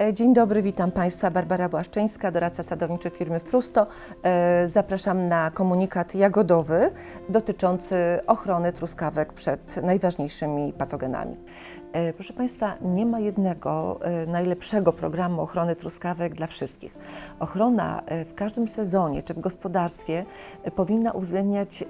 E, Dzień dobry, witam Państwa. Barbara Błaszczyńska, doradca sadowniczy firmy Frusto. E, Zapraszam na komunikat jagodowy dotyczący ochrony truskawek przed najważniejszymi patogenami. E, Proszę Państwa, nie ma jednego e, najlepszego programu ochrony truskawek dla wszystkich. Ochrona e, w każdym sezonie czy w gospodarstwie powinna uwzględniać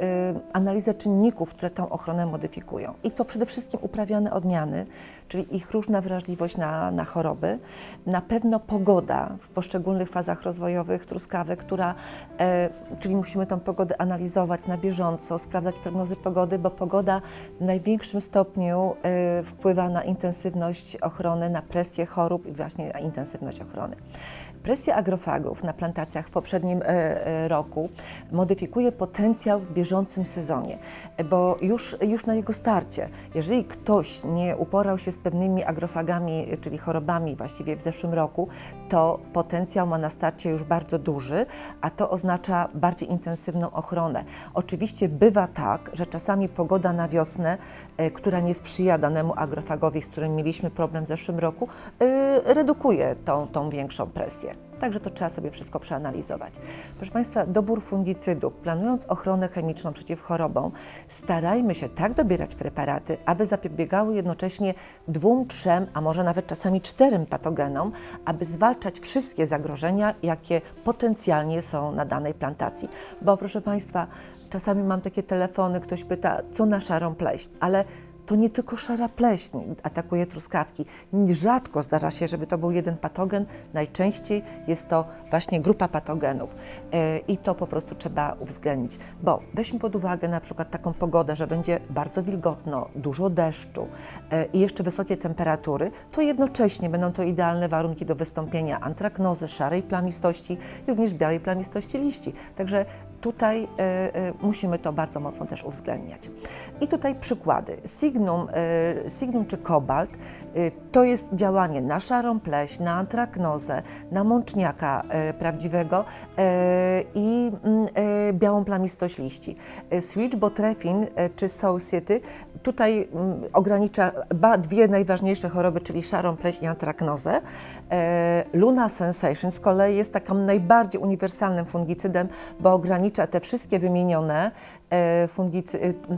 analizę czynników, które tą ochronę modyfikują. I to przede wszystkim uprawiane odmiany, czyli ich różna wrażliwość na, na choroby, na pewno pogoda w poszczególnych fazach rozwojowych truskawek, która, czyli musimy tą pogodę analizować na bieżąco, sprawdzać prognozy pogody, bo pogoda w największym stopniu wpływa na intensywność ochrony, na presję chorób i właśnie na intensywność ochrony. Presja agrofagów na plantacjach w poprzednim e, e, roku modyfikuje potencjał w bieżącym sezonie, bo już, już na jego starcie, jeżeli ktoś nie uporał się z pewnymi agrofagami, czyli chorobami właściwie w zeszłym roku, to potencjał ma na starcie już bardzo duży, a to oznacza bardziej intensywną ochronę. Oczywiście bywa tak, że czasami pogoda na wiosnę, e, która nie sprzyja danemu agrofagowi, z którym mieliśmy problem w zeszłym roku, redukuje tą, tą większą presję. Także to trzeba sobie wszystko przeanalizować. Proszę Państwa, dobór fungicydów. Planując ochronę chemiczną przeciw chorobom, starajmy się tak dobierać preparaty, aby zapobiegały jednocześnie dwóm, trzem, a może nawet czasami czterem patogenom, aby zwalczać wszystkie zagrożenia, jakie potencjalnie są na danej plantacji. Bo proszę Państwa, czasami mam takie telefony, ktoś pyta, co na szarą pleśń, ale to nie tylko szara pleśń atakuje truskawki. Rzadko zdarza się, żeby to był jeden patogen. Najczęściej jest to właśnie grupa patogenów E, i to po prostu trzeba uwzględnić. Bo weźmy pod uwagę na przykład taką pogodę, że będzie bardzo wilgotno, dużo deszczu e, i jeszcze wysokie temperatury, to jednocześnie będą to idealne warunki do wystąpienia antraknozy, szarej plamistości i również białej plamistości liści. Także tutaj e, e, musimy to bardzo mocno też uwzględniać. I tutaj przykłady. Signum, e, signum czy kobalt to jest działanie na szarą pleśń, na antraknozę, na mączniaka prawdziwego i mm, białą plamistość liści. Switchbotrefin e, czy Sauciety tutaj mm, ogranicza dwie najważniejsze choroby, czyli szarą pleśń i antraknozę. E, Luna Sensation z kolei jest takim najbardziej uniwersalnym fungicydem, bo ogranicza te wszystkie wymienione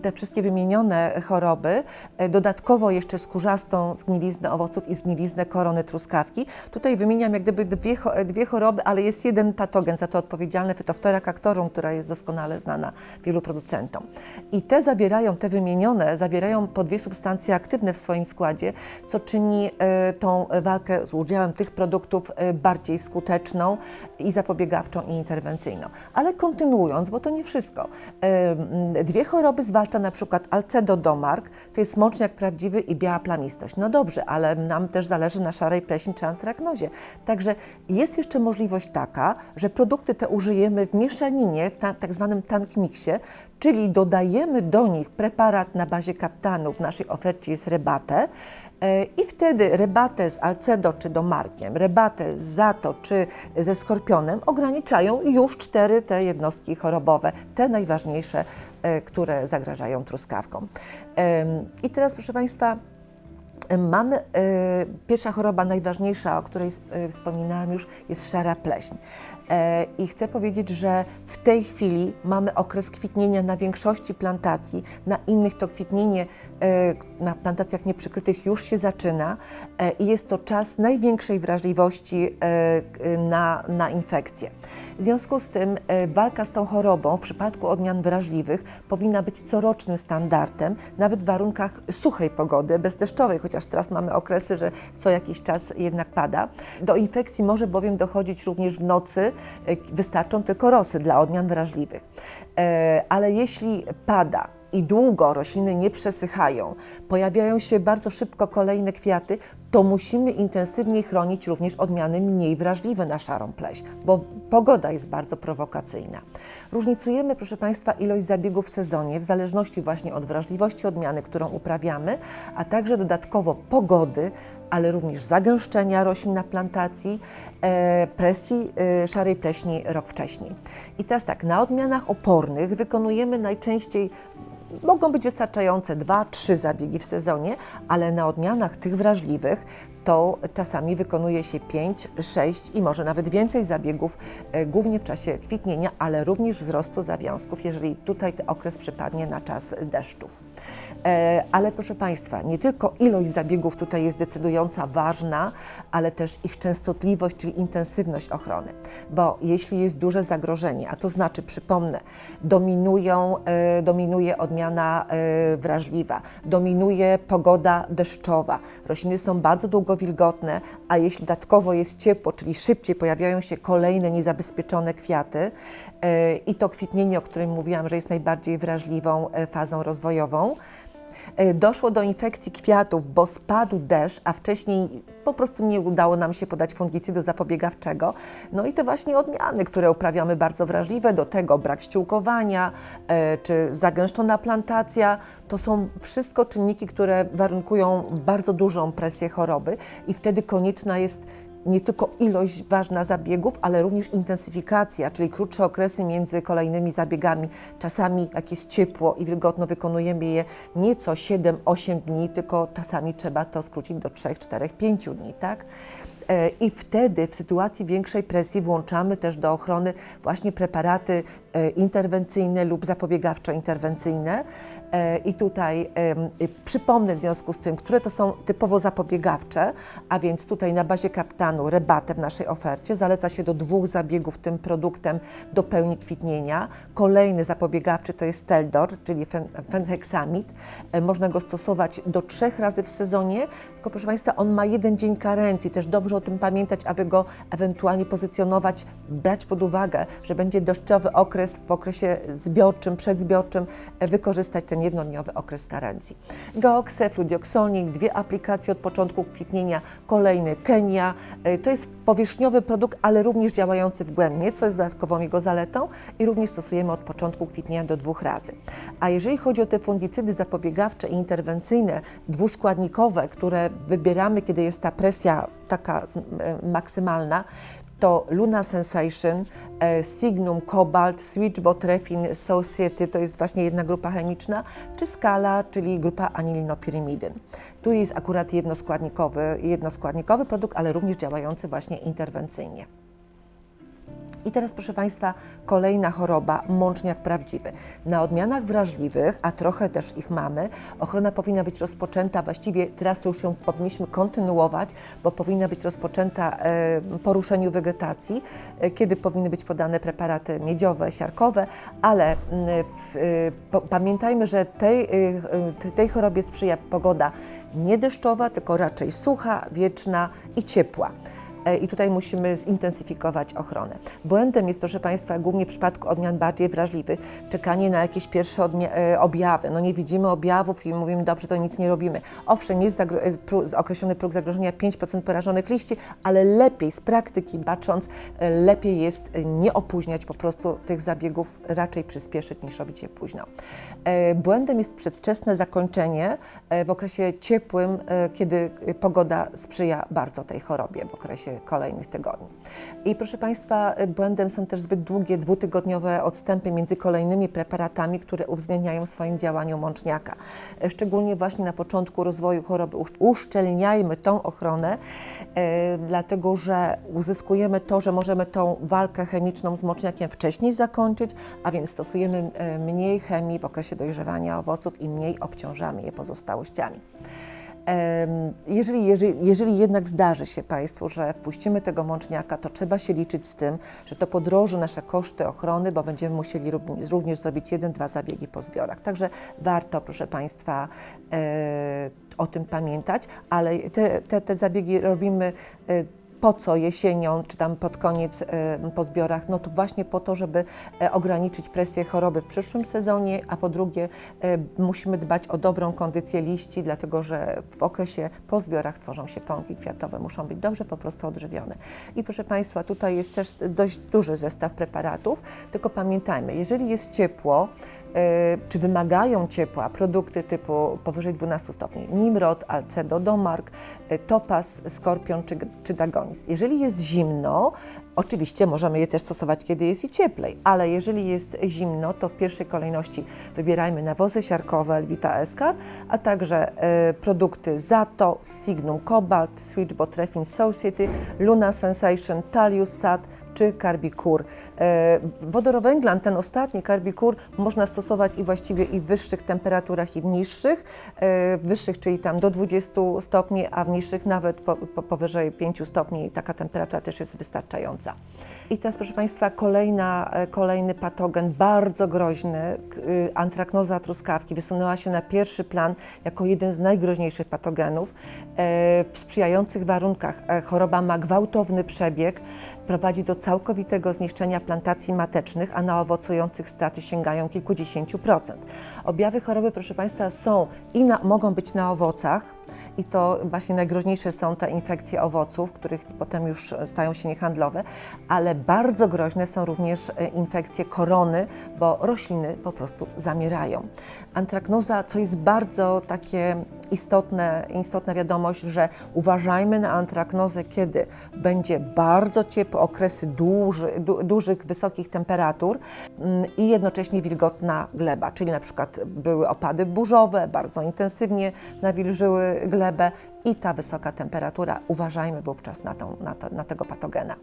te wszystkie wymienione choroby, e, dodatkowo jeszcze skórzastą zgniliznę owoców i zgniliznę korony truskawki. Tutaj wymieniam jak gdyby dwie, dwie choroby, ale jest jeden patogen za to odpowiedzialny, Phytophthora cactorum, która jest doskonale znana wielu producentom. I te zawierają, te wymienione, zawierają po dwie substancje aktywne w swoim składzie, co czyni e, tą walkę z udziałem tych produktów e, bardziej skuteczną i zapobiegawczą i interwencyjną. Ale kontynuując, bo to nie wszystko. E, m, Dwie choroby zwalcza na przykład Alcedo domark, to jest mączniak prawdziwy i biała plamistość. No dobrze, ale nam też zależy na szarej pleśni czy antraknozie. Także jest jeszcze możliwość taka, że produkty te użyjemy w mieszaninie, w ta, tak zwanym tank mixie, czyli dodajemy do nich preparat na bazie kaptanu, w naszej ofercie jest rebate, E, I wtedy rebatę z Alcedo czy domarkiem, rebatę z Zato czy ze Skorpionem ograniczają już cztery te jednostki chorobowe, te najważniejsze, e, które zagrażają truskawkom. Em, I teraz, proszę Państwa, Mamy e, pierwsza choroba najważniejsza, o której e, wspominałam już, jest szara pleśń. E, I chcę powiedzieć, że w tej chwili mamy okres kwitnienia na większości plantacji, na innych to kwitnienie e, na plantacjach nieprzykrytych już się zaczyna e, i jest to czas największej wrażliwości na, na infekcje. W związku z tym walka z tą chorobą w przypadku odmian wrażliwych powinna być corocznym standardem, nawet w warunkach suchej pogody, bezdeszczowej, chociaż teraz mamy okresy, że co jakiś czas jednak pada. Do infekcji może bowiem dochodzić również w nocy, wystarczą tylko rosy dla odmian wrażliwych. E, Ale jeśli pada, i długo rośliny nie przesychają, pojawiają się bardzo szybko kolejne kwiaty, to musimy intensywniej chronić również odmiany mniej wrażliwe na szarą pleśń, bo pogoda jest bardzo prowokacyjna. Różnicujemy, proszę Państwa, ilość zabiegów w sezonie w zależności właśnie od wrażliwości odmiany, którą uprawiamy, a także dodatkowo pogody, ale również zagęszczenia roślin na plantacji, e, presji e, szarej pleśni rok wcześniej. I teraz tak, na odmianach opornych wykonujemy najczęściej Mogą być wystarczające dwa, trzy zabiegi w sezonie, ale na odmianach tych wrażliwych to czasami wykonuje się 5, 6 i może nawet więcej zabiegów, e, głównie w czasie kwitnienia, ale również wzrostu zawiązków, jeżeli tutaj ten okres przypadnie na czas deszczów. E, Ale proszę Państwa, nie tylko ilość zabiegów tutaj jest decydująca, ważna, ale też ich częstotliwość, czyli intensywność ochrony. Bo jeśli jest duże zagrożenie, a to znaczy, przypomnę, dominują, e, dominuje odmiana e, wrażliwa, dominuje pogoda deszczowa, rośliny są bardzo długo wilgotne, a jeśli dodatkowo jest ciepło, czyli szybciej pojawiają się kolejne niezabezpieczone kwiaty i to kwitnienie, o którym mówiłam, że jest najbardziej wrażliwą fazą rozwojową, Doszło do infekcji kwiatów, bo spadł deszcz, a wcześniej po prostu nie udało nam się podać fungicydu zapobiegawczego. No i te właśnie odmiany, które uprawiamy bardzo wrażliwe, do tego brak ściółkowania e, czy zagęszczona plantacja, to są wszystko czynniki, które warunkują bardzo dużą presję choroby i wtedy konieczna jest nie tylko ilość ważna zabiegów, ale również intensyfikacja, czyli krótsze okresy między kolejnymi zabiegami. Czasami jak jest ciepło i wilgotno, wykonujemy je nieco 7-8 dni, tylko czasami trzeba to skrócić do 3, 4, 5 dni, tak? E, I wtedy w sytuacji większej presji włączamy też do ochrony właśnie preparaty interwencyjne lub zapobiegawczo-interwencyjne. E, I tutaj przypomnę w związku z tym, które to są typowo zapobiegawcze, a więc tutaj na bazie kaptanu rebatę w naszej ofercie zaleca się do dwóch zabiegów tym produktem do pełni kwitnienia. Kolejny zapobiegawczy to jest Teldor, czyli fen, fenhexamid. E, Można go stosować do trzech razy w sezonie, tylko proszę Państwa, on ma jeden dzień karencji. Też dobrze o tym pamiętać, aby go ewentualnie pozycjonować, brać pod uwagę, że będzie deszczowy okres w okresie zbiorczym, przedzbiorczym, e, wykorzystać ten jednodniowy okres karencji. Geoxe, fludioksonin, dwie aplikacje od początku kwitnienia, kolejny Kenia. E, To jest powierzchniowy produkt, ale również działający wgłębnie, co jest dodatkową jego zaletą i również stosujemy od początku kwitnienia do dwóch razy. A jeżeli chodzi o te fungicydy zapobiegawcze i interwencyjne, dwuskładnikowe, które wybieramy, kiedy jest ta presja taka e, maksymalna, to Luna Sensation, e, Signum, Cobalt, Switchbot, Refin, Society, to jest właśnie jedna grupa chemiczna, czy Scala, czyli grupa anilinopyrimidyn. Tu jest akurat jednoskładnikowy, jednoskładnikowy produkt, ale również działający właśnie interwencyjnie. I teraz, proszę Państwa, kolejna choroba, mączniak prawdziwy. Na odmianach wrażliwych, a trochę też ich mamy, ochrona powinna być rozpoczęta, właściwie teraz to już ją powinniśmy kontynuować, bo powinna być rozpoczęta po ruszeniu wegetacji, e, kiedy powinny być podane preparaty miedziowe, siarkowe, ale mm, w, e, po, pamiętajmy, że tej, e, e, tej chorobie sprzyja pogoda nie deszczowa, tylko raczej sucha, wieczna i ciepła. E, I tutaj musimy zintensyfikować ochronę. Błędem jest, proszę Państwa, głównie w przypadku odmian bardziej wrażliwych, czekanie na jakieś pierwsze e, objawy. No nie widzimy objawów i mówimy, dobrze, to nic nie robimy. Owszem, jest e, określony próg zagrożenia 5% porażonych liści, ale lepiej z praktyki bacząc, lepiej jest nie opóźniać po prostu tych zabiegów, raczej przyspieszyć niż robić je późno. Błędem jest przedwczesne zakończenie w okresie ciepłym, kiedy pogoda sprzyja bardzo tej chorobie w okresie kolejnych tygodni. I proszę Państwa, błędem są też zbyt długie dwutygodniowe odstępy między kolejnymi preparatami, które uwzględniają w swoim działaniu mączniaka. Szczególnie właśnie na początku rozwoju choroby usz- uszczelniajmy tą ochronę, e, dlatego że uzyskujemy to, że możemy tą walkę chemiczną z mączniakiem wcześniej zakończyć, a więc stosujemy e, mniej chemii w okresie dojrzewania owoców i mniej obciążamy je pozostałościami. Jeżeli, jeżeli, jeżeli jednak zdarzy się Państwu, że wpuścimy tego mączniaka, to trzeba się liczyć z tym, że to podroży nasze koszty ochrony, bo będziemy musieli również zrobić jeden, dwa zabiegi po zbiorach. Także warto, proszę Państwa, e, o tym pamiętać, ale te, te, te zabiegi robimy e, po co jesienią, czy tam pod koniec e, po zbiorach, no to właśnie po to, żeby e, ograniczyć presję choroby w przyszłym sezonie, a po drugie e, musimy dbać o dobrą kondycję liści, dlatego że w okresie po zbiorach tworzą się pąki kwiatowe, muszą być dobrze po prostu odżywione. I proszę Państwa, tutaj jest też dość duży zestaw preparatów, tylko pamiętajmy, jeżeli jest ciepło, czy wymagają ciepła produkty typu powyżej 12 stopni. Nimrod, Alcedo, Domark, y, Topaz, Skorpion czy, czy Dagonis. Jeżeli jest zimno, oczywiście możemy je też stosować, kiedy jest i cieplej, ale jeżeli jest zimno, to w pierwszej kolejności wybierajmy nawozy siarkowe Elvita Escar, a także y, produkty Zato, Signum Cobalt, Switchbot Refin Society, Luna Sensation, Talius Sat, czy Carbicur. E, Wodorowęglan, ten ostatni Carbicur, można stosować i właściwie i w wyższych temperaturach, i w niższych. E, W wyższych, czyli tam do 20 stopni, a w niższych nawet po, po, powyżej 5 stopni. Taka temperatura też jest wystarczająca. I teraz, proszę Państwa, kolejna, e, kolejny patogen, bardzo groźny, y, antraknoza truskawki, wysunęła się na pierwszy plan jako jeden z najgroźniejszych patogenów. W sprzyjających warunkach choroba ma gwałtowny przebieg, prowadzi do całkowitego zniszczenia plantacji matecznych, a na owocujących straty sięgają kilkudziesięciu procent. Objawy choroby, proszę Państwa, są i na, mogą być na owocach, i to właśnie najgroźniejsze są te infekcje owoców, których potem już stają się niehandlowe, ale bardzo groźne są również e, infekcje korony, bo rośliny po prostu zamierają. Antraknoza, co jest bardzo takie istotne, istotna wiadomość, że uważajmy na antraknozę, kiedy będzie bardzo ciepły, okresy duży, du, dużych, wysokich temperatur mm, i jednocześnie wilgotna gleba, czyli na przykład były opady burzowe, bardzo intensywnie nawilżyły glebę i ta wysoka temperatura, uważajmy wówczas na, tą, na, to, na tego patogena.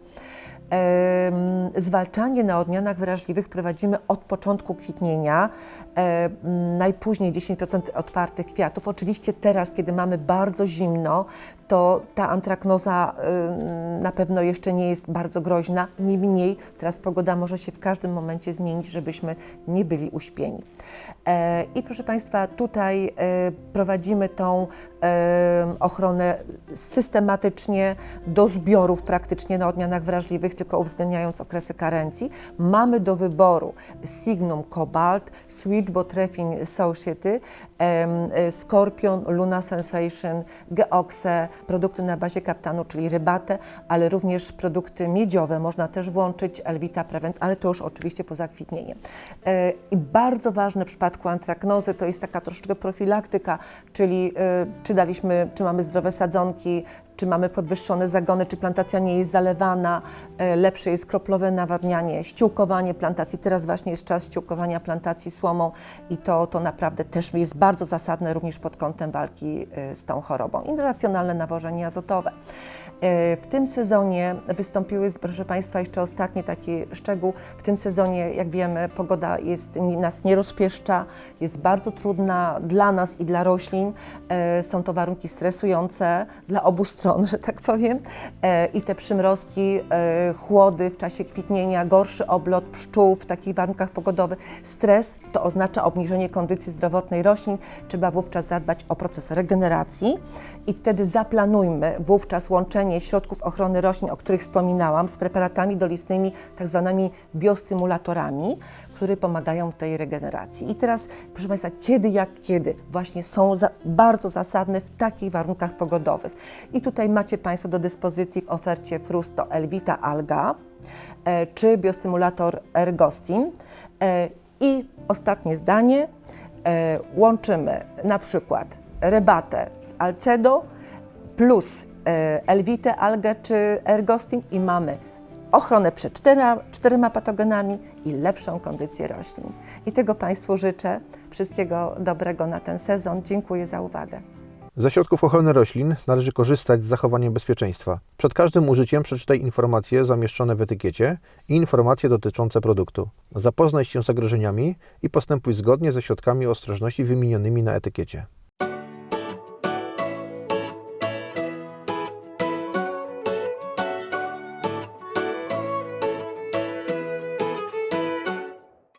Zwalczanie na odmianach wrażliwych prowadzimy od początku kwitnienia, najpóźniej 10% otwartych kwiatów. Oczywiście teraz, kiedy mamy bardzo zimno, to ta antraknoza ym, na pewno jeszcze nie jest bardzo groźna. Niemniej teraz pogoda może się w każdym momencie zmienić, żebyśmy nie byli uśpieni. E, I proszę Państwa, tutaj e, prowadzimy tą e, ochronę systematycznie do zbiorów praktycznie na odmianach wrażliwych, tylko uwzględniając okresy karencji. Mamy do wyboru Signum Cobalt, Switchbot Refin Society, e, Scorpion, Luna Sensation, Geoxe, produkty na bazie kaptanu, czyli rybatę, ale również produkty miedziowe można też włączyć, Elvita Prevent, ale to już oczywiście poza kwitnieniem. E, I bardzo ważne w przypadku antraknozy to jest taka troszeczkę profilaktyka, czyli e, czy daliśmy, czy mamy zdrowe sadzonki, czy mamy podwyższone zagony, czy plantacja nie jest zalewana, e, lepsze jest kroplowe nawadnianie, ściółkowanie plantacji. Teraz właśnie jest czas ściółkowania plantacji słomą i to, to naprawdę też jest bardzo zasadne również pod kątem walki e, z tą chorobą. I racjonalne nawożenie azotowe. E, W tym sezonie wystąpiły, proszę Państwa, jeszcze ostatni taki szczegół. W tym sezonie, jak wiemy, pogoda jest, nas nie rozpieszcza, jest bardzo trudna dla nas i dla roślin. Są to warunki stresujące dla obu stron, że tak powiem. E, I te przymrozki, e, chłody w czasie kwitnienia, gorszy oblot pszczół w takich warunkach pogodowych. Stres to oznacza obniżenie kondycji zdrowotnej roślin. Trzeba wówczas zadbać o proces regeneracji i wtedy zaplanujmy wówczas łączenie środków ochrony roślin, o których wspominałam, z preparatami dolistnymi, tak zwanymi biostymulatorami, które pomagają w tej regeneracji. I teraz, proszę Państwa, kiedy jak kiedy właśnie są za, bardzo zasadne w takich warunkach pogodowych. I tutaj macie Państwo do dyspozycji w ofercie Frusto Elvita Alga e, czy biostymulator Ergostin. E, I ostatnie zdanie, e, łączymy na przykład rebatę z Alcedo plus e, Elvitę, algę czy Ergostin i mamy ochronę przed czterema, czterema patogenami i lepszą kondycję roślin. I tego Państwu życzę. Wszystkiego dobrego na ten sezon. Dziękuję za uwagę. Ze środków ochrony roślin należy korzystać z zachowaniem bezpieczeństwa. Przed każdym użyciem przeczytaj informacje zamieszczone w etykiecie i informacje dotyczące produktu. Zapoznaj się z zagrożeniami i postępuj zgodnie ze środkami ostrożności wymienionymi na etykiecie.